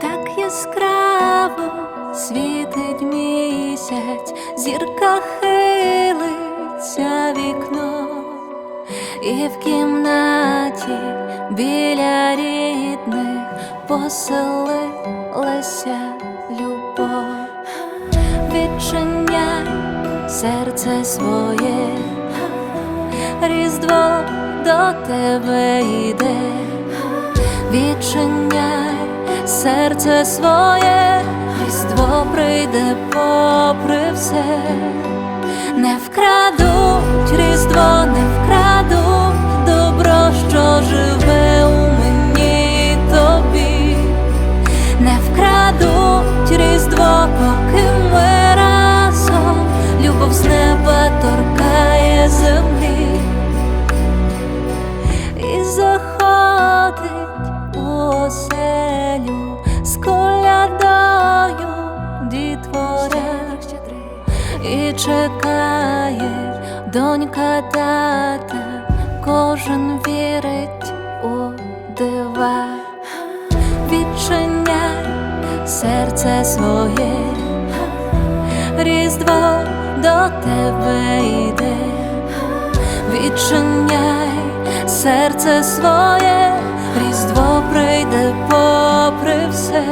так яскраво світить місяць, зірка хилиться вікно, і в кімнаті біля рідних поселилася любов, відчиняй серце своє. Різдво до тебе йде відчиняй. Серце своє, Різдво прийде попри все, не вкрадуть Різдво, чекає донька тата, кожен вірить у дива, відчиняй серце своє, різдво до тебе йде, відчиняй серце своє, різдво прийде попри все,